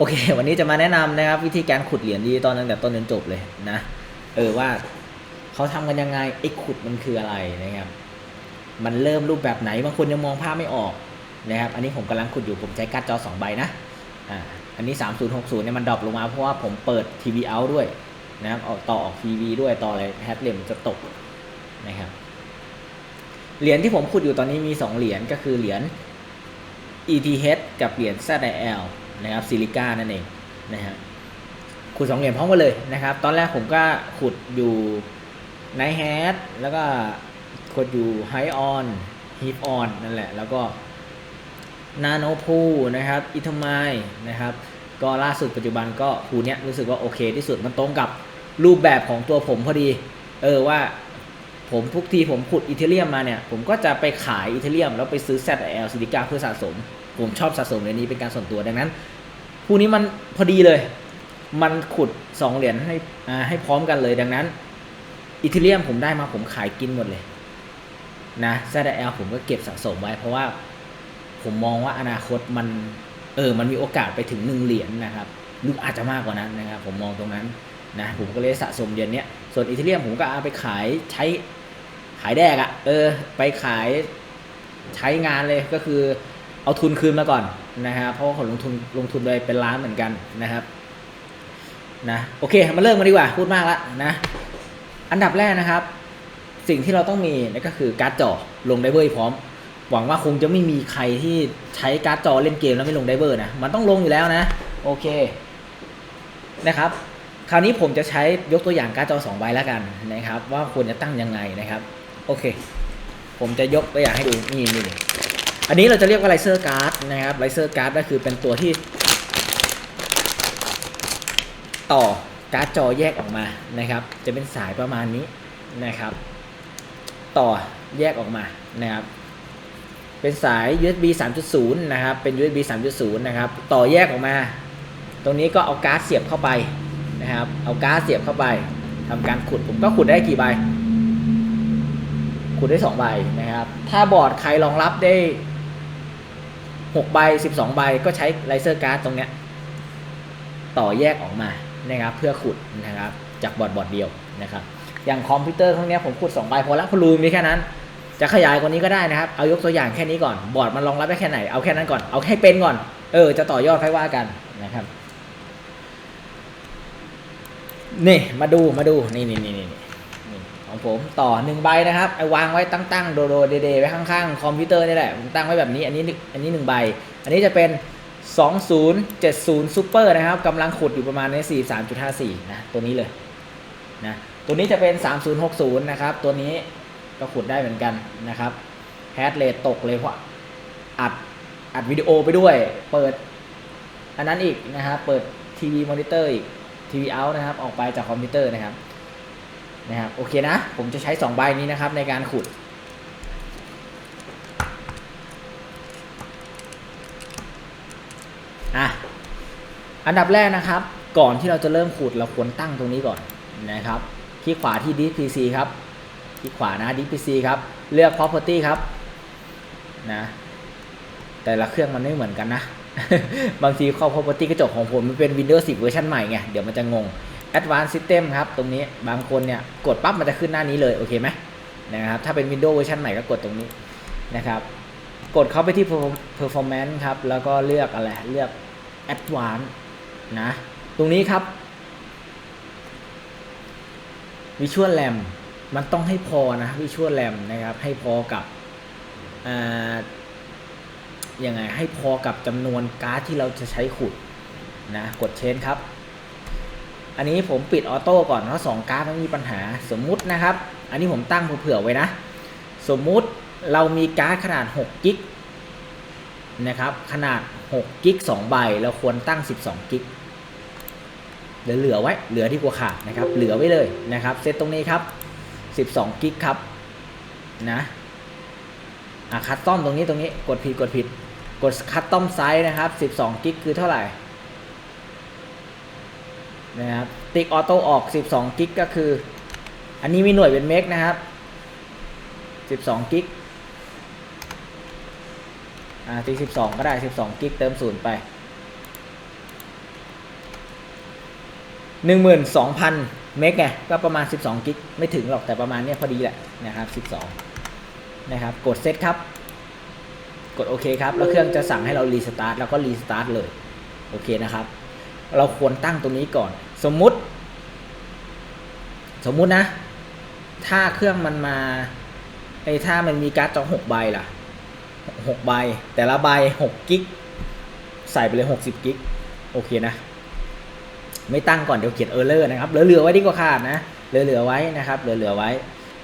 โอเค วันนี้จะมาแนะนำนะครับ วิธีการขุดเหรียญดิจิตอลตั้งแต่ต้นจนจบเลยนะเออว่าเขาทำกันยังไงไอ้ขุดมันคืออะไรนะครับ มันเริ่มรูปแบบไหนบางคนยังมองภาพไม่ออกนะครับ อันนี้ผมกำลังขุดอยู่ผมใช้การ์ดจอสองใบนะอ่าอันนี้ 3060เนี่ยมันดรอปลงมาเพราะว่าผมเปิดทีวีเอาด้วยนะครับออกต่อออกทีวีด้วยต่ออะไรแฮตเลมจะตกนะครับเหรียญที่ผมขุดอยู่ตอนนี้มี 2 เหรียญก็คือเหรียญ ETH กับเหรียญ ZIL นะครับซิลิก้านั่นเองนะฮะขุดสองเหรียญพร้อมกันเลยนะครับ ตอนแรกผมก็ขุดอยู่ไนแฮทแล้วก็ขุดอยู่ไฮออนฮีฟออนนั่นแหละ แล้วก็นาโนพูนะครับอิทมายนะครับ ก็ล่าสุดปัจจุบันก็พูเนี้ยรู้สึกว่าโอเคที่สุดมันตรงกับรูปแบบของตัวผมพอดี เออว่าผมทุกทีผมขุดอีเทเรียมมาเนี่ย ผมก็จะไปขายอีเทเรียมแล้วไปซื้อ ZL ซิลิก้าเพื่อสะสม ผมชอบสะสมเหรียญนี้เป็นการส่วนตัวดังนั้นคู่นี้มันพอดีเลย มันขุด2เหรียญให้อ่าให้พร้อมกันเลยดังนั้นอีเทเรียมผมได้มาผมขายกินหมดเลยนะ ZL ผมก็เก็บสะสมไว้ เพราะว่าผมมองว่าอนาคตมันเออมันมีโอกาสไปถึงหนึ่งเหรียญนะครับหรืออาจจะมากกว่านั้นนะครับผมมองตรงนั้นนะผมก็เลยสะสมเหรียญเนี้ยส่วนอีเทเรียมผมก็เอาไปขายใช้ขายแดกอะ่ะเออไปขายใช้งานเลยก็คือ เอาทุนคืนมาก่อนนะครับเพราะว่าผมลงทุนลงทุนไปเป็นล้านเหมือนกันนะครับนะโอเคมาเริ่มกันดีกว่าพูดมากล้วนะอันดับแรกนะครับ สิ่งที่เราต้องมีนั่นก็คือการ์ดจอลงไดเวอร์พร้อม หวังว่าคงจะไม่มีใครที่ใช้การ์ดจอเล่นเกมแล้วไม่ลงไดเวอร์นะมันต้องลงอยู่แล้วนะโอเคนะครับคราวนี้ผมจะใช้ยกตัวอย่างการ์ดจอ2ใบแล้วกันนะครับ ว่าควรจะตั้งยังไงนะครับ โอเค ผมจะยกตัวอย่างให้ดูนี่นี่นี่ อันนี้เราจะเรียกว่าไลเซอร์การ์ดนะครับไลเซอร์การ์ดก็คือเป็นตัวที่ ต่อการ์ดจอแยกออกมานะครับ จะเป็นสายประมาณนี้นะครับ ต่อแยกออกมานะครับ เป็นสาย USB 3.0 นะครับ เป็น USB 3.0 นะครับ ต่อแยกออกมา ตรงนี้ก็เอาการ์ดเสียบเข้าไปนะครับ เอาการ์ดเสียบเข้าไปทำการขุดผมก็ขุดได้กี่ใบขุดได้2ใบนะครับ ถ้าบอร์ดใครรองรับได้ 6ใบ 12 ใบก็ใช้ไลเซอร์การ์ดตรงเนี้ยต่อแยกออกมานะครับเพื่อขุดนะครับจากบอร์ดบอร์ดเดียวนะครับอย่างคอมพิวเตอร์พวกเนี้ยผมขุด2ใบพอแล้วคุณรูมีแค่นั้น จะขยายกว่านี้ก็ได้นะครับเอายกตัวอย่างแค่นี้ก่อนบอร์ดมันรองรับได้แค่ไหนเอาแค่นั้นก่อนเอาแค่เป็นก่อนเออจะต่อยอดค่อยว่ากันนะครับนี่มาดูมาดูนี่นี่นี่นี่ ของผมต่อหนึ่งใบนะครับไอ้วางไว้ตั้งตั้งๆโดโดเดเดไว้ข้างๆคอมพิวเตอร์นี่แหละผมตั้งไว้แบบนี้อันนี้อันนี้หนึ่งใบ อันนี้จะเป็น 2070 Super นะครับกำลังขุดอยู่ประมาณใน 43.54 นะตัวนี้เลยนะตัวนี้จะเป็น 3060 นะครับ ตัวนี้ก็ขุดได้เหมือนกันนะครับแฮชเรทตกเลยเพราะอัดอัดวิดีโอไปด้วย เปิดอันนั้นอีกนะครับ เปิดทีวีมอนิเตอร์อีกทีวีเอานะครับ ออกไปจากคอมพิวเตอร์นะครับ นะครับโอเคนะ ผมจะใช้2ใบนี้นะครับในการขุด อะ อันดับแรกนะครับ ก่อนที่เราจะเริ่มขุดเราควรตั้งตรงนี้ก่อนนะครับที่ขวาที่ DPC ครับที่ขวานะ DPC ครับเลือก property ครับนะแต่ละเครื่องมันไม่เหมือนกันนะ บางทีเข้า property กระจกของผมมันเป็น Windows 10 เวอร์ชันใหม่ไงเดี๋ยวมันจะงง Advanced System ครับ ตรงนี้บางคนเนี่ยกดปั๊บมันจะขึ้นหน้านี้เลย โอเคไหมนะครับถ้าเป็น Windows เวอร์ชันใหม่ก็กดตรงนี้นะครับกดเข้าไปที่ performance ครับ แล้วก็เลือกอะไร เลือก Advanced นะ ตรงนี้ครับ Visual RAM มันต้องให้พอนะ Visual RAM นะครับ ให้พอกับยังไงให้พอกับจำนวนการ์ดที่เราจะใช้ขุดนะ กดเชนครับ อันนี้ผมปิดออโต้ก่อนเพราะสองการ์ดมันมีปัญหาสมมุตินะครับ อันนี้ผมตั้งเผื่อไว้นะ สมมุติเรามีการ์ดขนาด6กิกนะครับ ขนาด6กิก2ใบ เราควรตั้ง 12กิกเหลือเหลือไว้ เหลือที่กว่าขาดนะครับ เหลือไว้เลยนะครับ เซตตรงนี้ครับ 12กิกครับ นะอะคัสตอมตรงนี้ตรงนี้ กดผิดกดผิด กดคัสตอมไซส์นะครับ 12กิกคือเท่าไหร่ นะครับติ๊กออโต้ออก 12 กิกก็คือ อันนี้มีหน่วยเป็นเมกนะครับ 12 กิกอ่าติ๊ก12 ก็ได้ 12 กิกเติมศูนย์ไปหนึ่งหมื่นสองพันเมกไงก็ประมาณ 12 กิกไม่ถึงหรอกแต่ประมาณเนี้ยพอดีแหละนะครับ 12 นะครับ กดเซตครับ กดโอเคครับ แล้วเครื่องจะสั่งให้เรารีสตาร์ทแล้วก็รีสตาร์ทเลย โอเคนะครับ เราควรตั้งตรงนี้ก่อน สมมุติ สมมุตินะ ถ้าเครื่องมันมาไอ้ถ้ามันมีการ์ดจอหกใบล่ะหกใบ แต่ละใบหกกิกใส่ไปเลยหกสิบกิกโอเคนะ ไม่ตั้งก่อนเดี๋ยวเขียนเออร์เลอร์นะครับเหลือๆไว้ดีกว่าขาดนะเหลือๆไว้นะครับเหลือๆไว้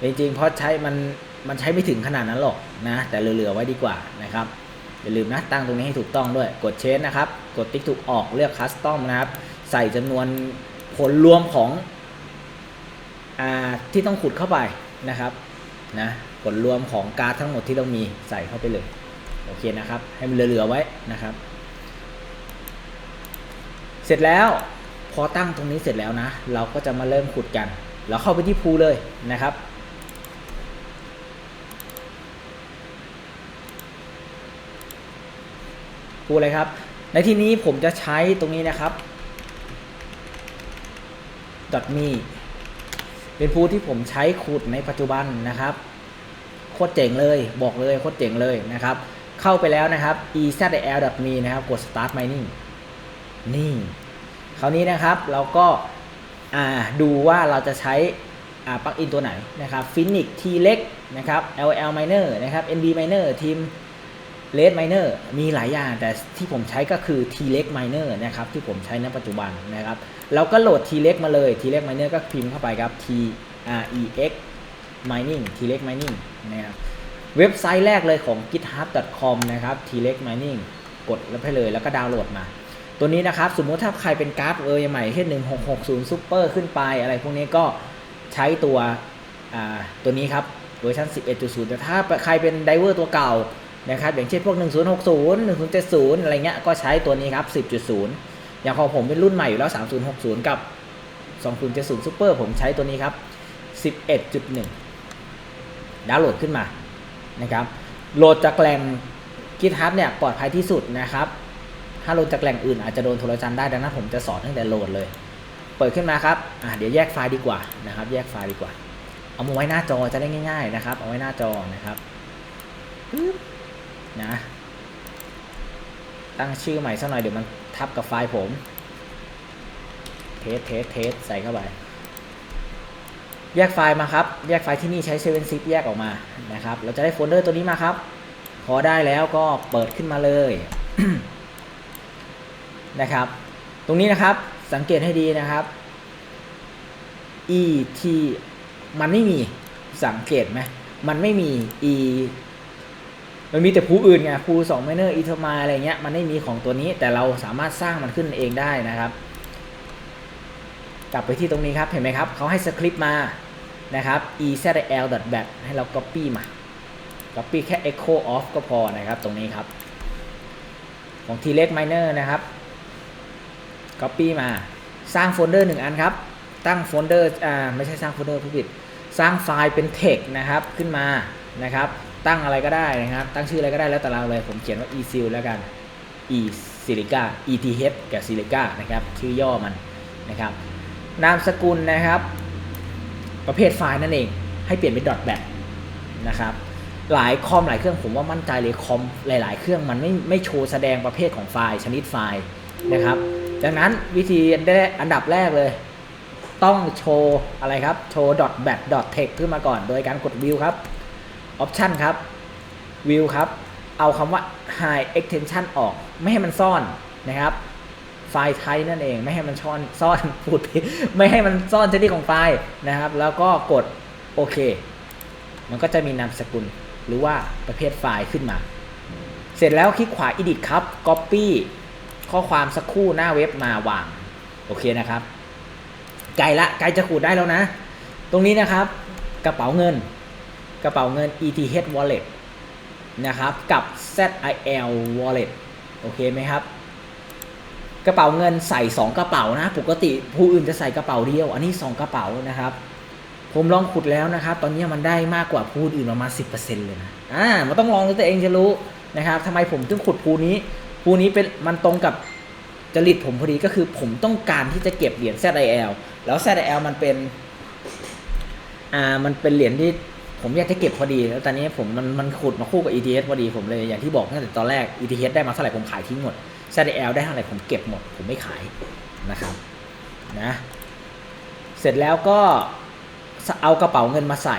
จริงๆเพราะใช้มันมันใช้ไม่ถึงขนาดนั้นหรอกนะ แต่เหลือๆไว้ดีกว่านะครับ อย่าลืมนะตั้งตรงนี้ให้ถูกต้องด้วย กดเชนนะครับ กดติ๊กถูกออกเลือกคัสตอมนะครับ ใส่จำนวนผลรวมของอ่าที่ต้องขุดเข้าไปนะครับนะผลรวมของการ์ดทั้งหมดที่เรามีใส่เข้าไปเลยโอเคนะครับ ให้มันเหลือๆไว้นะครับ เสร็จแล้วพอตั้งตรงนี้เสร็จแล้วนะ เราก็จะมาเริ่มขุดกัน เราเข้าไปที่พูเลยนะครับ พูลเลยครับ ในที่นี้ผมจะใช้ตรงนี้นะครับ .me เป็นพูที่ผมใช้ขุดในปัจจุบันนะครับ โคตรเจ๋งเลยบอกเลยโคตรเจ๋งเลยนะครับ เข้าไปแล้วนะครับ ezl.me นะครับกด start mining นี่คราวนี้นะครับเราก็ดูว่าเราจะใช้ปลั๊กอินตัวไหนนะครับ Phoenix T เล็กนะครับ LL Miner นะครับ NB Miner ทีม Red Miner มีหลายอย่างแต่ที่ผมใช้ก็คือ T เล็ก Miner นะครับที่ผมใช้ในปัจจุบันนะครับเราก็โหลด T เล็กมาเลย T เล็ก Miner ก็พิมพ์เข้าไปครับ T R E X Mining T เล็ก Mining นะครับเว็บไซต์แรกเลยของ github.com นะครับ T เล็ก Mining กดแล้วไปเลยแล้วก็ดาวน์โหลดมา ตัวนี้นะครับ สมมุติถ้าใครเป็นการ์ดเออใหม่เช่น1660 Super ขึ้นไปอะไรพวกนี้ก็ใช้ตัวอ่าตัวนี้ครับเวอร์ชัน11.0 แต่ถ้าใครเป็นไดเวอร์ตัวเก่า นะครับอย่างเช่นพวก 1060 1070 อะไรเงี้ยก็ใช้ตัวนี้ครับ 10.0 อย่างของผมเป็นรุ่นใหม่อยู่แล้ว 3060 กับ 2070 Super ผมใช้ตัวนี้ครับ 11.1 ดาวน์โหลดขึ้นมานะครับโหลดจากแหล่ง GitHub เนี่ยปลอดภัยที่สุดนะครับถ้าโหลดจากแหล่งอื่นอาจจะโดนโทรจันได้ดังนั้นผมจะสอนตั้งแต่โหลดเลย เปิดขึ้นมาครับอะเดี๋ยวแยกไฟล์ดีกว่านะครับ แยกไฟล์ดีกว่า เอามาไว้หน้าจอจะได้ง่าย ๆ นะครับ เอาไว้หน้าจอนะครับปึ๊บ นะ ตั้งชื่อใหม่สักหน่อยเดี๋ยวมันทับกับไฟล์ผม เทสเทสเทสใส่เข้าไป แยกไฟล์มาครับ แยกไฟล์ที่นี่ใช้7 zip แยกออกมานะครับ เราจะได้โฟลเดอร์ตัวนี้มาครับ พอได้แล้วก็เปิดขึ้นมาเลยนะครับ ตรงนี้นะครับสังเกตให้ดีนะครับ e t มันไม่มีสังเกตไหมมันไม่มี e มันมีแต่ภูอื่นไงภูสองไมเนอร์อีเทอร์มาอะไรเงี้ยมันไม่มีของตัวนี้แต่เราสามารถสร้างมันขึ้นเองได้นะครับ กลับไปที่ตรงนี้ครับเห็นไหมครับเขาให้สคริปต์มานะครับ ezl.bat ให้เรา copy มา copy แค่ echo off ก็พอนะครับตรงนี้ครับ ของ t l e x miner นะครับ copy มาสร้างโฟลเดอร์หนึ่งอันครับ ตั้งโฟลเดอร์อ่าไม่ใช่สร้างโฟลเดอร์ผู้ผิด สร้างไฟล์เป็น text นะครับขึ้นมานะครับ ตั้งอะไรก็ได้นะครับ ตั้งชื่ออะไรก็ได้แล้วแต่เราเลย ผมเขียนว่า esil แล้วกัน e silica eth กับ silica นะครับ ชื่อย่อมันนะครับ นามสกุลนะครับ ประเภทไฟล์นั่นเอง ให้เปลี่ยนเป็น .bat นะครับ หลายคอมหลายเครื่องผมว่ามั่นใจเลยคอมหลาย ๆ เครื่องมันไม่ไม่โชว์แสดงประเภทของไฟล์ชนิดไฟล์นะครับ ดังนั้นวิธีอันดับแรกเลย ต้องโชว์อะไรครับ โชว์ .bat .text ขึ้นมาก่อน โดยการกด view ครับ option ครับ view ครับ เอาคำว่า high extension ออก ไม่ให้มันซ่อนนะครับ ไฟล์ไทยนั่นเอง ไม่ให้มันซ่อนซ่อนพูดผิดไม่ให้มันซ่อนชนิดของไฟล์นะครับ แล้วก็กดโอเค มันก็จะมีนามสกุลหรือว่าประเภทไฟล์ขึ้นมา เสร็จแล้วคลิกขวา edit ครับ copy ข้อความสักครู่หน้าเว็บมาวาง โอเคนะครับไกลละไกลจะขูดได้แล้วนะ ตรงนี้นะครับ กระเป๋าเงิน กระเป๋าเงิน ETH wallet นะครับ กับ ZIL wallet โอเคไหมครับ กระเป๋าเงินใส่ 2 กระเป๋านะ ปกติผู้อื่นจะใส่กระเป๋าเดียว อันนี้ 2 กระเป๋านะครับ ผมลองขุดแล้วนะครับ ตอนนี้มันได้มากกว่าพูอื่นประมาณ 10%เลยนะ อ่า มันต้องลองด้วยตัวเองจะรู้นะครับทำไมผมถึงขุดพูนี้พูนี้เป็นมันตรงกับจริตผมพอดีก็คือผมต้องการที่จะเก็บเหรียญ ZIL แล้ว ZIL มันเป็น อ่า มันเป็นเหรียญที่ ผมอยากจะเก็บพอดี แล้วตอนนี้ผมมันมันขุดมาคู่กับ ETH พอดีผมเลยอย่างที่บอกตั้งแต่ตอนแรก ETH ได้มาเท่าไหร่ผมขายทิ้งหมด ZIL ได้เท่าไหร่ผมเก็บหมด ผมไม่ขายนะครับนะเสร็จแล้วก็เอากระเป๋าเงินมาใส่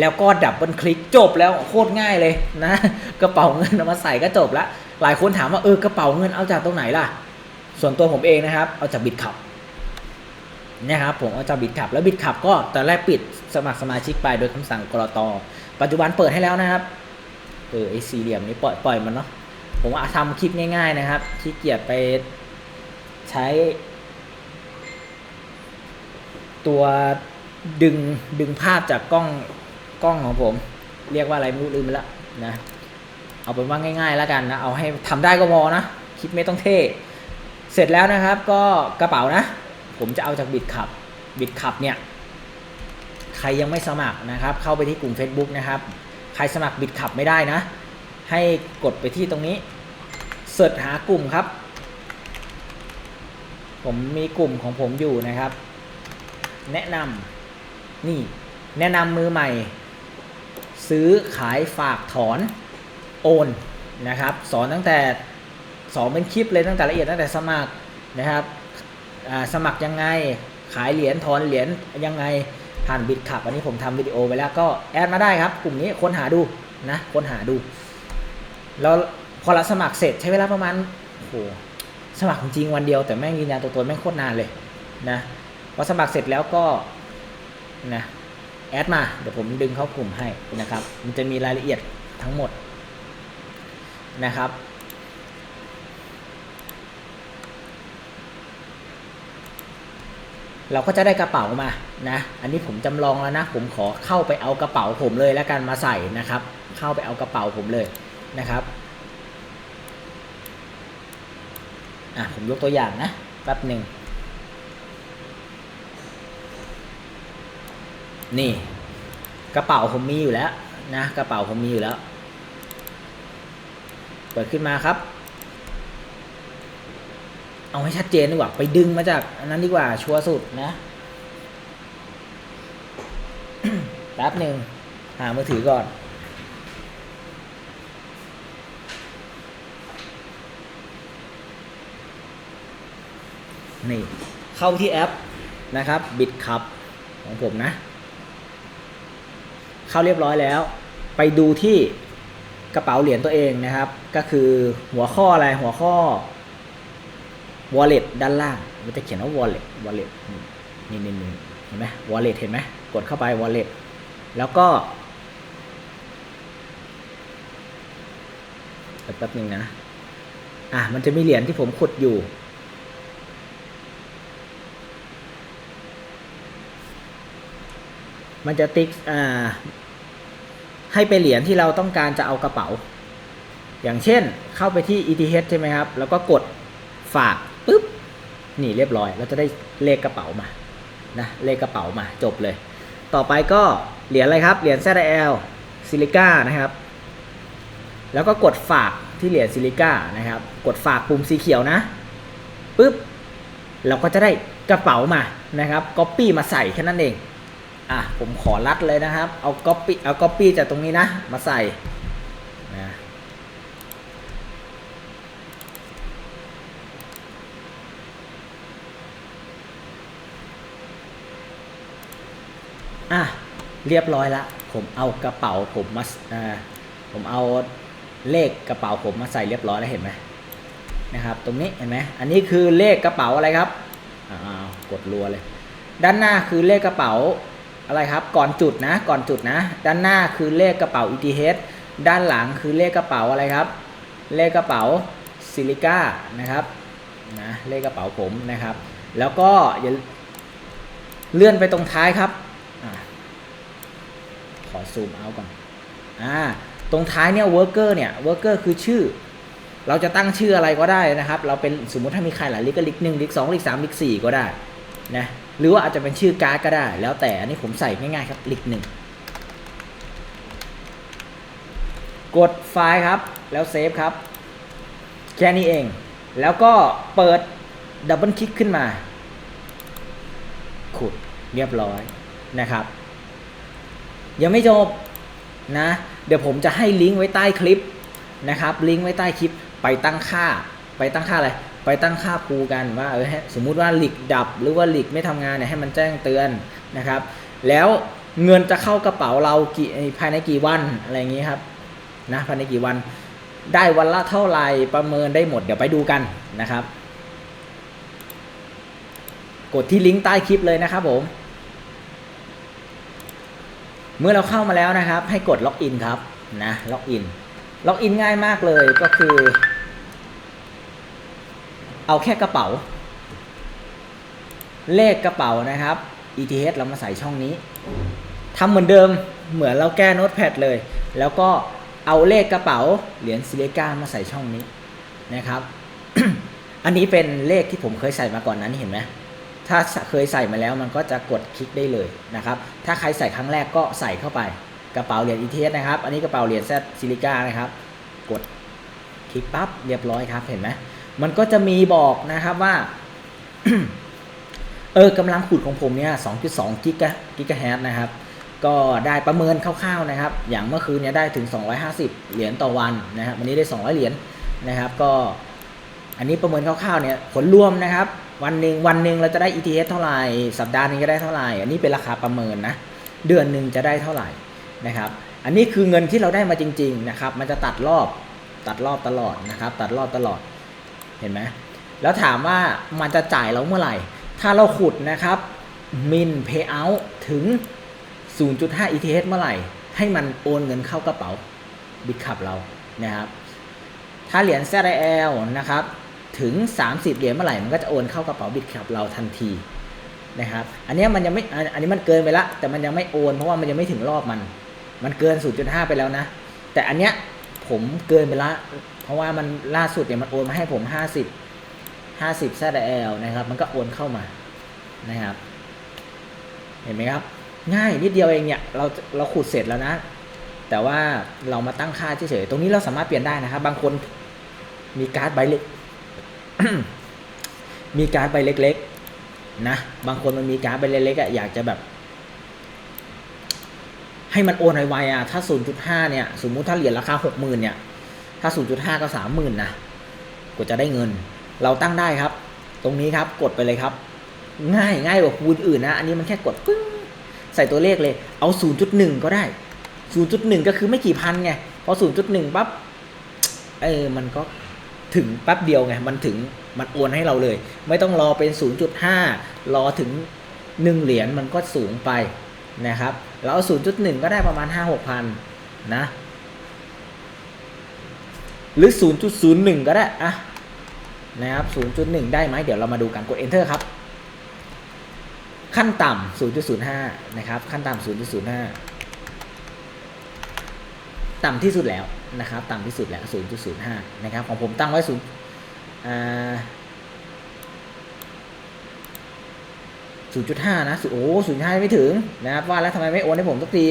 แล้วก็ดับเบิลคลิกจบแล้วโคตรง่ายเลยนะ กระเป๋าเงินมาใส่ก็จบละหลายคนถามว่าเออกระเป๋าเงินเอาจากตรงไหนล่ะ ส่วนตัวผมเองนะครับ เอาจากบิตขับ นะครับผมเอาจากบิตขับแล้วบิตขับก็ตอนแรกปิดสมัครสมาชิกไปโดยคำสั่งกรตปัจจุบันเปิดให้แล้วนะครับเออไอสี่เหลี่ยมนี้ปล่อยปล่อยมันเนาะผมว่าทำคลิปง่าย ๆ นะครับขี้เกียจไปใช้ ตัวดึงดึงภาพจากกล้องกล้องของผม เรียกว่าอะไรไม่รู้ลืมไปแล้วนะเอาเป็นว่าง่าย ๆ แล้วกันนะ เอาให้ทำได้ก็พอนะคลิปไม่ต้องเท่ เสร็จแล้วนะครับก็กระเป๋านะ ผมจะเอาจากบิดขับบิดขับเนี่ยใครยังไม่สมัครนะครับ เข้าไปที่กลุ่ม Facebook นะครับ ใครสมัครบิดขับไม่ได้นะ ให้กดไปที่ตรงนี้เสิร์ชหากลุ่มครับ ผมมีกลุ่มของผมอยู่นะครับ แนะนำนี่แนะนำมือใหม่ ซื้อขายฝากถอนโอนนะครับ สอนตั้งแต่สอนเป็นคลิปเลยตั้งแต่ละเอียดตั้งแต่สมัครนะครับ สมัครยังไง ขายเหรียญถอนเหรียญยังไงผ่านบิตขับอันนี้ผมทำวิดีโอไปแล้วก็แอดมาได้ครับ กลุ่มนี้ค้นหาดูนะค้นหาดู แล้วพอเราสมัครเสร็จใช้เวลาประมาณโอ้โหสมัครจริงวันเดียวแต่แม่งยืนยันตัวตนแม่งโคตรนานเลยนะพอสมัครเสร็จแล้วก็นะแอดมาเดี๋ยวผมดึงเข้ากลุ่มให้นะครับ มันจะมีรายละเอียดทั้งหมดนะครับ เราก็จะได้กระเป๋ามานะ อันนี้ผมจำลองแล้วนะ ผมขอเข้าไปเอากระเป๋าผมเลยแล้วกันมาใส่นะครับ เข้าไปเอากระเป๋าผมเลยนะครับอะผมยกตัวอย่างนะแป๊บหนึ่งนี่กระเป๋าผมมีอยู่แล้วนะกระเป๋าผมมีอยู่แล้ว เปิดขึ้นมาครับ เอาให้ชัดเจนดีกว่า ไปดึงมาจากอันนั้นดีกว่า ชัวร์สุดนะ แป๊บหนึ่ง หามือถือก่อน นี่ เข้าที่แอปนะครับบิตคับของผมนะ เข้าเรียบร้อยแล้ว ไปดูที่กระเป๋าเหรียญตัวเองนะครับ ก็คือหัวข้ออะไรหัวข้อ wallet ด้านล่าง มันจะเขียนว่า wallet wallet นี่นี่นี่เห็นไหม wallet เห็นไหมกดเข้าไป wallet แล้วก็แป๊บนึงนะ อะ มันจะมีเหรียญที่ผมขุดอยู่ มันจะติ๊ก อ่า ให้ไปเหรียญที่เราต้องการจะเอากระเป๋า อย่างเช่น เข้าไปที่ ETH ใช่ไหมครับ แล้วก็กดฝาก นี่เรียบร้อยเราจะได้เลขกระเป๋ามานะเลขกระเป๋ามาจบเลย ต่อไปก็เหรียญอะไรครับ เหรียญ ZL ซิลิก้านะครับ แล้วก็กดฝากที่เหรียญซิลิก้านะครับ กดฝากปุ่มสีเขียวนะปุ๊บเราก็จะได้กระเป๋ามานะครับก๊อปปี้มาใส่แค่นั้นเองอะผมขอรัดเลยนะครับ เอาก๊อปปี้เอาก๊อปปี้จากตรงนี้นะ มาใส่นะ อะเรียบร้อยละผมเอากระเป๋าผมมาอ่าผมเอาเลขกระเป๋าผมมาใส่เรียบร้อยแล้วเห็นไหมนะครับ ตรงนี้เห็นไหมอันนี้คือเลขกระเป๋าอะไรครับอ้ากดรัวเลย ด้านหน้าคือเลขกระเป๋าอะไรครับ ก่อนจุดนะก่อนจุดนะ ด้านหน้าคือเลขกระเป๋า ETH ด้านหลังคือเลขกระเป๋าอะไรครับ เลขกระเป๋าซิลิก้านะครับนะเลขกระเป๋าผมนะครับ แล้วก็อย่าเลื่อนไปตรงท้ายครับ ขอซูมเอาก่อนอ่าตรงท้ายเนี่ย worker เนี่ย worker คือชื่อ เราจะตั้งชื่ออะไรก็ได้นะครับ เราเป็นสมมติถ้ามีใครหลายลิกก็ลิกหนึ่งลิกสองลิกสามลิกสี่ก็ได้นะหรือว่าอาจจะเป็นชื่อการ์ดก็ได้ แล้วแต่อันนี้ผมใส่ง่ายๆครับลิกหนึ่งกดไฟล์ครับแล้วเซฟครับ แค่นี้เอง แล้วก็เปิดดับเบิลคลิกขึ้นมา ขุดเรียบร้อยนะครับ ยังไม่จบนะ เดี๋ยวผมจะให้ลิงก์ไว้ใต้คลิปนะครับ ลิงก์ไว้ใต้คลิปไปตั้งค่า ไปตั้งค่าอะไร ไปตั้งค่าปูกันว่าเออสมมุติว่าหลีกดับ หรือว่าหลีกไม่ทำงานเนี่ยให้มันแจ้งเตือนนะครับ แล้วเงินจะเข้ากระเป๋าเรากี่ภายในกี่วันอะไรอย่างนี้ครับนะภายในกี่วันได้วันละเท่าไหร่ประเมินได้หมดเดี๋ยวไปดูกันนะครับ กดที่ลิงก์ใต้คลิปเลยนะครับผม เมื่อเราเข้ามาแล้วนะครับ ให้กดล็อกอินครับนะล็อกอินล็อกอินง่ายมากเลยก็คือ เอาแค่กระเป๋า เลขกระเป๋านะครับ ETH เรามาใส่ช่องนี้ทำเหมือนเดิมเหมือนเราแก้โน้ตแพดเลย แล้วก็เอาเลขกระเป๋าเหรียญซิลิก้ามาใส่ช่องนี้นะครับ อันนี้เป็นเลขที่ผมเคยใส่มาก่อนนั้นเห็นไหม ถ้าเคยใส่มาแล้วมันก็จะกดคลิกได้เลยนะครับ ถ้าใครใส่ครั้งแรกก็ใส่เข้าไปกระเป๋าเหรียญ ETH นะครับ อันนี้กระเป๋าเหรียญแซซิลิก้านะครับ กดคลิกปั๊บเรียบร้อยครับเห็นไหมมันก็จะมีบอกนะครับว่า เออกำลังขุดของผมเนี่ย2.2กิกะกิกะแฮตนะครับ ก็ได้ประเมินคร่าวๆนะครับ อย่างเมื่อคืนเนี่ยได้ถึง 250 เหรียญต่อวันนะครับวันนี้ได้ 200 เหรียญนะครับ ก็ อันนี้ประเมินคร่าวๆเนี่ยผลรวมนะครับ วันหนึ่งวันหนึ่งเราจะได้ ETH เท่าไหร่ สัปดาห์นึงจะได้เท่าไหร่ อันนี้เป็นราคาประเมินนะ เดือนหนึ่งจะได้เท่าไหร่นะครับ อันนี้คือเงินที่เราได้มาจริง ๆ นะครับ มันจะตัดรอบตัดรอบตลอดนะครับ ตัดรอบตลอด เห็นไหมแล้วถามว่ามันจะจ่ายเราเมื่อไหร่ ถ้าเราขุดนะครับมิน payout ถึง 0.5 ETH เมื่อไหร่ ให้มันโอนเงินเข้ากระเป๋าบิตคับเรานะครับ ถ้าเหรียญ ZIL นะครับ ถึง 30 เหรียญเมื่อไหร่มันก็จะโอนเข้ากระเป๋าบิตคับเราทันทีนะครับ อันนี้มันยังไม่อันนี้มันเกินไปละแต่มันยังไม่โอนเพราะว่ามันยังไม่ถึงรอบมัน มันเกิน 0.5 ไปแล้วนะ แต่อันเนี้ยผมเกินไปละ เพราะว่ามันล่าสุดเนี่ยมันโอนมาให้ผม 50 50 ZIL นะครับ มันก็โอนเข้ามานะครับ เห็นไหมครับ ง่ายนิดเดียวเองเนี่ยเราเราขุดเสร็จแล้วนะ แต่ว่าเรามาตั้งค่าเฉยๆตรงนี้เราสามารถเปลี่ยนได้นะครับ บางคนมีการ์ดใบเล็ก มีการ์ดใบเล็ก ๆ นะ บางคนมันมีการ์ดใบเล็กๆอะอยากจะแบบ ให้มันโอนไวๆอะถ้า 0.5 เนี่ย สมมุติถ้าเหรียญราคา 60,000 เนี่ย ถ้า 0.5 ก็ 30,000 นะกว่าจะได้เงิน เราตั้งได้ครับ ตรงนี้ครับกดไปเลยครับ ง่ายง่ายกว่าคูณอื่นนะ อันนี้มันแค่กดปึ้งใส่ตัวเลขเลย เอา 0.1 ก็ได้ 0.1 ก็คือไม่กี่พันไง พอ 0.1 ปั๊บ เออ มันก็ ถึงแป๊บเดียวไงมันถึงมันโอนให้เราเลย ไม่ต้องรอเป็น 0.5 รอถึง 1 เหรียญมันก็สูงไปนะครับ เราเอา0.1 ก็ได้ประมาณ 5-6พันนะ หรือ 0.01 ก็ได้อะนะครับ 0.1 ได้ไหมเดี๋ยวเรามาดูกันกด enter ครับ ขั้นต่ำ0.05 นะครับ ขั้นต่ำ0.05 ต่ำที่สุดแล้ว นะครับต่ำที่สุดแล้ว 0.05 นะครับ ของผมตั้งไว้0อ่า0.5นะโอ้0.5ไม่ถึงนะครับว่าแล้วทำไมไม่โอนให้ผมสักที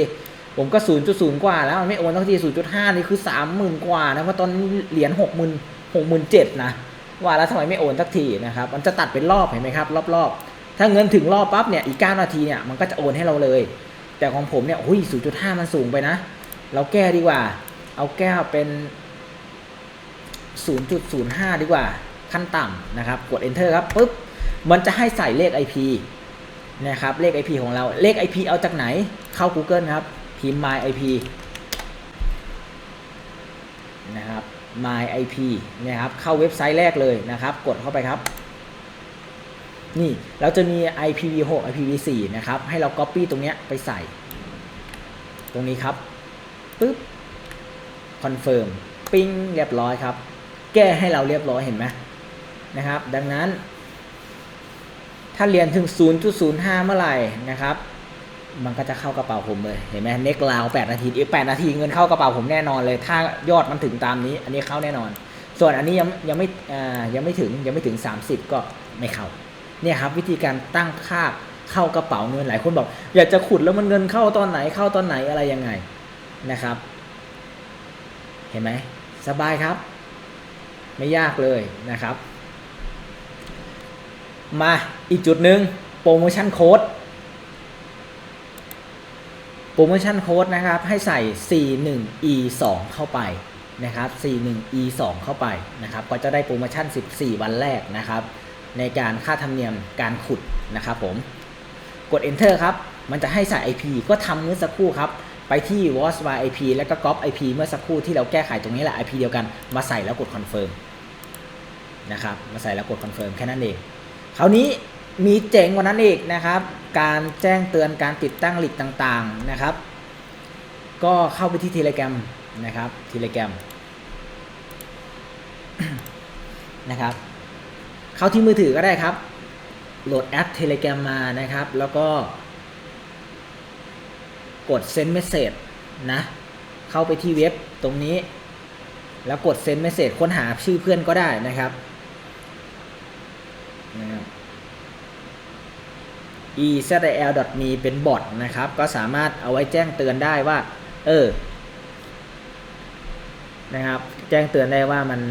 ผมก็0.0กว่าแล้วมันไม่โอนสักที0.5นี่คือ30,000กว่านะเพราะตอนเหรียญ60,000 67,000นะว่าแล้วทำไมไม่โอนสักทีนะครับ มันจะตัดเป็นรอบเห็นไหมครับ รอบๆ ถ้าเงินถึงรอบปั๊บเนี่ยอีก9นาทีเนี่ยมันก็จะโอนให้เราเลย แต่ของผมเนี่ยโอ้ย0.5มันสูงไปนะ เราแก้ดีกว่า เอาแก้วเป็น 0.05 ดีกว่า ขั้นต่ำนะครับ กด enter ครับปุ๊บ มันจะให้ใส่เลข IP นะครับ เลข IP ของเรา เลข IP เอาจากไหน เข้า Google ครับ พิมพ์ my IP นะครับ my IP นะครับ เข้าเว็บไซต์แรกเลยนะครับ กดเข้าไปครับ นี่ เราจะมี IPv6 IPv4 นะครับ ให้เรา Copy ตรงเนี้ยไปใส่ ตรงนี้ครับ ปึ๊บ คอนเฟิร์มปิ้งเรียบร้อยครับ แก้ให้เราเรียบร้อยเห็นไหมนะครับ ดังนั้น ถ้าเรียนถึง 0.05 เมื่อไหร่นะครับ มันก็จะเข้ากระเป๋าผมเลยเห็นไหมเน็กลาว8นาทีอีก8นาทีเงินเข้ากระเป๋าผมแน่นอนเลย ถ้ายอดมันถึงตามนี้ อันนี้เข้าแน่นอน ส่วนอันนี้ยังยังไม่ยังไม่ถึงยังไม่ถึง 30 ก็ไม่เข้าเนี่ยครับวิธีการตั้งค่าเข้ากระเป๋าเงินหลายคนบอก อยากจะขุดแล้วมันเงินเข้าตอนไหนเข้าตอนไหนอะไรยังไงนะครับ เห็นไหมสบายครับ ไม่ยากเลยนะครับ มาอีกจุดหนึ่งโปรโมชั่นโค้ดโปรโมชั่นโค้ดนะครับ ให้ใส่ 41 e 2 เข้าไปนะครับ 41 e 2 เข้าไปนะครับ ก็จะได้โปรโมชั่น 14 วันแรกนะครับ ในการค่าธรรมเนียมการขุดนะครับผม กด enter ครับ มันจะให้ใส่ IP ก็ทำเมื่อสักครู่ครับ ไปที่ w a s y IP แล้วก็ copy IP เมื่อสักครู่ที่เราแก้ไขตรงนี้แหละ IP เดียวกันมาใส่แล้วกด confirm นะครับมาใส่แล้วกด confirm แค่นั้นเองคราวนี้มีเจ๋งกว่านั้นอีกนะครับ การแจ้งเตือนการติดตั้งหลีกต่างๆนะครับ ก็เข้าไปที่ Telegram นะครับ Telegram นะครับ เข้าที่มือถือก็ได้ครับ โหลดแอป Telegram มานะครับ แล้วก็ กด send message นะ เข้าไปที่เว็บตรงนี้ แล้วกด send message ค้นหาชื่อเพื่อนก็ได้นะครับนะครับ ezl.me เป็นบอทนะครับ ก็สามารถเอาไว้แจ้งเตือนได้ว่า เออ นะครับ แจ้งเตือนได้ว่ามัน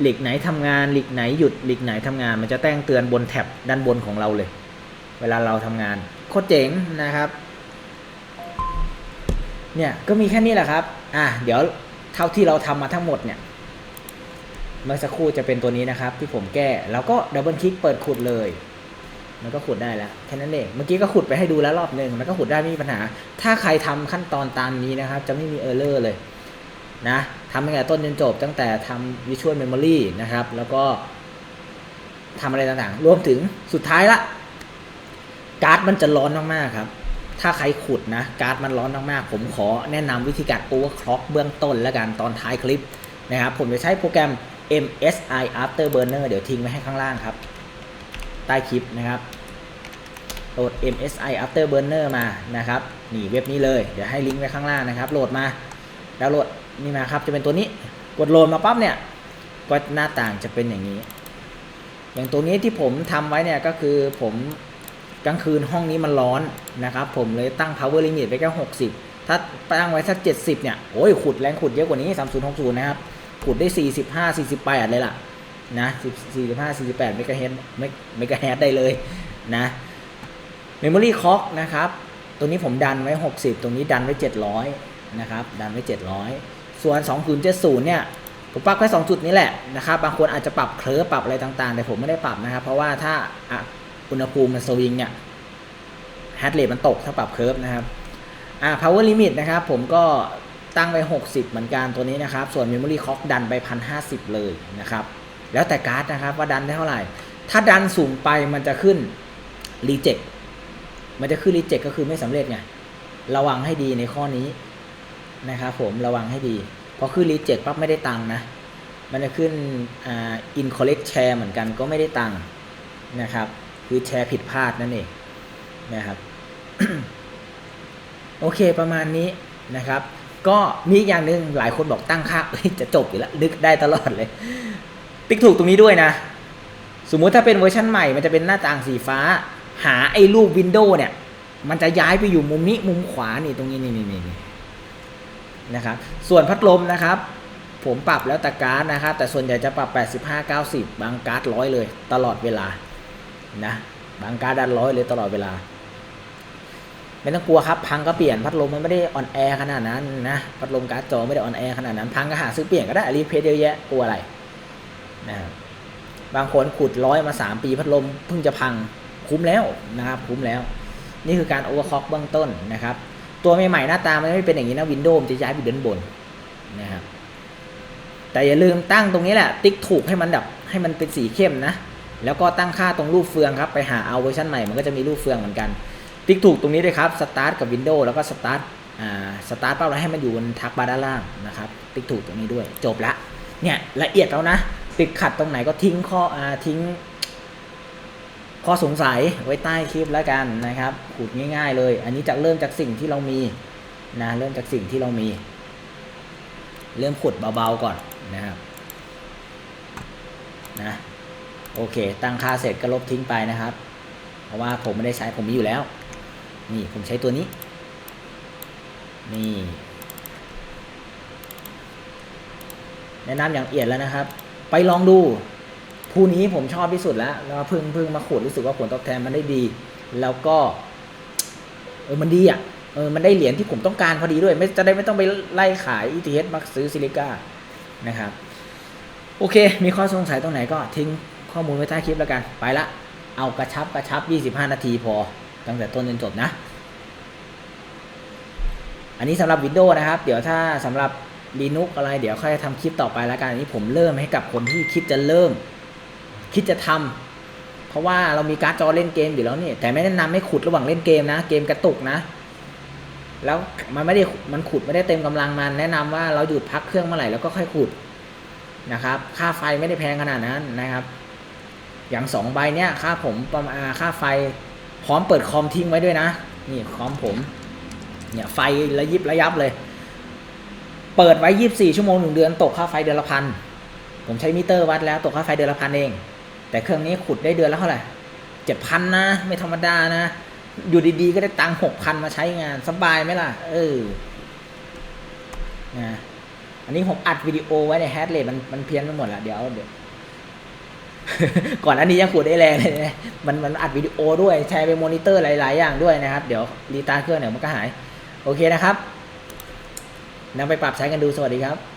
หลีกไหนทำงานหลีกไหนหยุดหลีกไหนทำงาน มันจะแจ้งเตือนบนแท็บด้านบนของเราเลย เวลาเราทำงาน โคตรเจ๋งนะครับ เนี่ยก็มีแค่นี้แหละครับ อะเดี๋ยวเท่าที่เราทำมาทั้งหมดเนี่ย เมื่อสักครู่จะเป็นตัวนี้นะครับ ที่ผมแก้แล้วก็ดับเบิลคลิกเปิดขุดเลย มันก็ขุดได้แล้วแค่นั้นเองเมื่อกี้ก็ขุดไปให้ดูแล้วรอบหนึ่งมันก็ขุดได้ไม่มีปัญหา ถ้าใครทำขั้นตอนตามนี้นะครับ จะไม่มีเออร์เลอร์เลยนะทำตั้งแต่ต้นจนจบตั้งแต่ทำ Visual Memory นะครับ แล้วก็ทำอะไรต่างๆ รวมถึงสุดท้ายละ การ์ดมันจะร้อนมากๆครับ ถ้าใครขุดนะการ์ดมันร้อนมากๆ ผมขอแนะนำวิธีการ overclock เบื้องต้นแล้วกันตอนท้ายคลิปนะครับผมจะใช้โปรแกรม MSI Afterburner เดี๋ยวทิ้งไว้ให้ข้างล่างครับ ใต้คลิปนะครับโหลด MSI Afterburner มานะครับนี่เว็บนี้เลย เดี๋ยวให้ลิงก์ไว้ข้างล่างนะครับ โหลดมาดาวน์โหลดนี่มาครับจะเป็นตัวนี้กดโหลดมาปั๊บเนี่ยก็หน้าต่างจะเป็นอย่างนี้ อย่างตัวนี้ที่ผมทำไว้เนี่ยก็คือผม กลางคืนห้องนี้มันร้อนนะครับ ผมเลยตั้ง power limit ไว้แค่60 ถ้าตั้งไว้สัก 70 เนี่ย โอ้ยขุดแรงขุดเยอะกว่านี้ 3060 นะครับ ขุดได้ 45 48 เลยล่ะ นะ 45 48 เมกะเฮิรตซ์เมกะเฮิรตซ์ได้เลยนะ Memory Clock นะครับ ตัวนี้ผมดันไว้ 60 ตรงนี้ดันไว้ 700 นะครับ ดันไว้ 700 ส่วน 2070 เนี่ยผมปรับแค่2จุดนี้แหละนะครับ บางคนอาจจะปรับเคลิร์ฟปรับอะไรต่างๆ แต่ผมไม่ได้ปรับนะครับ เพราะว่าถ้า อุณหภูมิมันสวิงเนี่ยฮ a ร์ดเรทมันตกถ้าปรับเคิร์ฟนะครับอ่า power limit นะครับผมก็ตั้งไว้ 60 เหมือนกันตัวนี้นะครับ ส่วน memory clock ดันไป 1,050 เลยนะครับ แล้วแต่การ์ดนะครับว่าดันได้เท่าไหร่ ถ้าดันสูงไปมันจะขึ้น reject มันจะขึ้น reject ก็คือไม่สำเร็จไง ระวังให้ดีในข้อนี้นะครับผมระวังให้ดีพอขึ้น reject ปั๊บไม่ได้ตังค์นะ มันจะขึ้นอ่า incorrect share เหมือนกันก็ไม่ได้ตังค์นะครับ คือแชร์ผิดพลาดนั่นเองนะครับ โอเคประมาณนี้นะครับ ก็มีอีกอย่างหนึ่งหลายคนบอกตั้งค่าจะจบอยู่แล้วนึกได้ตลอดเลย ติ๊กถูกตรงนี้ด้วยนะ สมมุติถ้าเป็นเวอร์ชันใหม่มันจะเป็นหน้าต่างสีฟ้า หาไอ้รูปวินโดว์เนี่ย มันจะย้ายไปอยู่มุมนี้มุมขวานี่ตรงนี้นี่นี่นี่นะครับ ส่วนพัดลมนะครับผมปรับแล้วแต่การ์ดนะครับแต่ส่วนใหญ่จะปรับ 85 90 บางการ์ดร้อยเลย ตลอดเวลา นะบางการ์ดดันร้อยเลยตลอดเวลา ไม่ต้องกลัวครับ พังก็เปลี่ยนพัดลมมันไม่ได้ออนแอร์ขนาดนั้นนะพัดลมการ์ดจอไม่ได้ออนแอร์ขนาดนั้น พังก็หาซื้อเปลี่ยนก็ได้รีเพย์เยอะแยะกลัวอะไรนะครับบางคนขุดร้อยมา 3 ปีพัดลมเพิ่งจะพังคุ้มแล้วนะครับ คุ้มแล้ว นี่คือการโอเวอร์คล็อกเบื้องต้นนะครับ ตัวใหม่ๆหน้าตามันไม่เป็นอย่างนี้นะวินโดว์จะย้ายไปด้านบนนะครับแต่อย่าลืมตั้งตรงนี้แหละ ติ๊กถูกให้มันดับให้มันเป็นสีเข้มนะ แล้วก็ตั้งค่าตรงรูปเฟืองครับ ไปหาเอาเวอร์ชันใหม่ มันก็จะมีรูปเฟืองเหมือนกัน ติ๊กถูกตรงนี้เลยครับสตาร์ทกับวินโดว์แล้วก็สตาร์ทอ่าสตาร์ทเป้าแล้วให้มันอยู่บนทักบาร์ด้านล่างนะครับ ติ๊กถูกตรงนี้ด้วย จบละ เนี่ยละเอียดแล้วนะ ติดขัดตรงไหนก็ทิ้งข้ออ่าทิ้งข้อสงสัยไว้ใต้คลิปแล้วกันนะครับขุดง่าย ๆ เลย อันนี้จะเริ่มจากสิ่งที่เรามีนะ เริ่มจากสิ่งที่เรามี เริ่มขุดเบาๆก่อนนะครับนะ โอเค ตั้งค่าเสร็จก็ลบทิ้งไปนะครับ เพราะว่าผมไม่ได้ใช้ผมมีอยู่แล้ว นี่ผมใช้ตัวนี้ นี่แนะนำอย่างละเอียดแล้วนะครับ ไปลองดูคู่นี้ผมชอบที่สุดแล้วแล้วเพิ่งเพิ่งมาขุดรู้สึกว่าผลตอบแทนมันได้ดี แล้วก็เออมันดีอะเออมันได้เหรียญที่ผมต้องการพอดีด้วย ไม่จะได้ไม่ต้องไปไล่ขาย ETH มาซื้อซิลิก้านะครับ โอเค มีข้อสงสัยตรงไหนก็ทิ้ง ข้อมูลไว้ใต้คลิปแล้วกัน ไปละ เอากระชับกระชับ 25 นาทีพอ ตั้งแต่ต้นจนจบนะ อันนี้สำหรับ Windows นะครับ เดี๋ยวถ้าสำหรับ Linux อะไร เดี๋ยวค่อยทำคลิปต่อไปแล้วกัน อันนี้ผมเริ่มให้กับคนที่คิดจะเริ่ม คิดจะทำ เพราะว่าเรามีการ์ดจอเล่นเกมอยู่แล้วนี่ แต่ไม่แนะนำให้ขุดระหว่างเล่นเกมนะ เกมกระตุกนะแล้วมันไม่ได้มันขุดไม่ได้เต็มกำลังมัน แนะนำว่าเราหยุดพักเครื่องเมื่อไหร่แล้วก็ค่อยขุดนะครับ ค่าไฟไม่ได้แพงขนาดนั้นนะครับ อย่างสองใบเนี้ยค่าผมประมาณค่าไฟพร้อมเปิดคอมทิ้งไว้ด้วยนะ นี่คอมผม เนี่ยไฟระยิบระยับเลย เปิดไว้ยี่บสี่ชั่วโมงหนึ่งเดือน ตกค่าไฟเดือนละพัน ผมใช้มิเตอร์วัดแล้วตกค่าไฟเดือนละพันเอง แต่เครื่องนี้ขุดได้เดือนละเท่าไหร่เจ็ดพันนะ ไม่ธรรมดานะ อยู่ดีๆ ก็ได้ตังหกพันมาใช้งานสบายไหมล่ะ เออนะอันนี้ผมอัดวิดีโอไว้ในแฮชเลทมันมันเพี้ยนไปหมดละเดี๋ยวเดี๋ยว ก่อนอันนี้ยังขุดได้แรงเลยนะมันมันอัดวิดีโอด้วยแชร์ไปมอนิเตอร์หลาย ๆ อย่างด้วยนะครับ เดี๋ยวรีตาร์เครื่องเดี๋ยวมันก็หาย โอเคนะครับนำไปปรับใช้กันดูสวัสดีครับ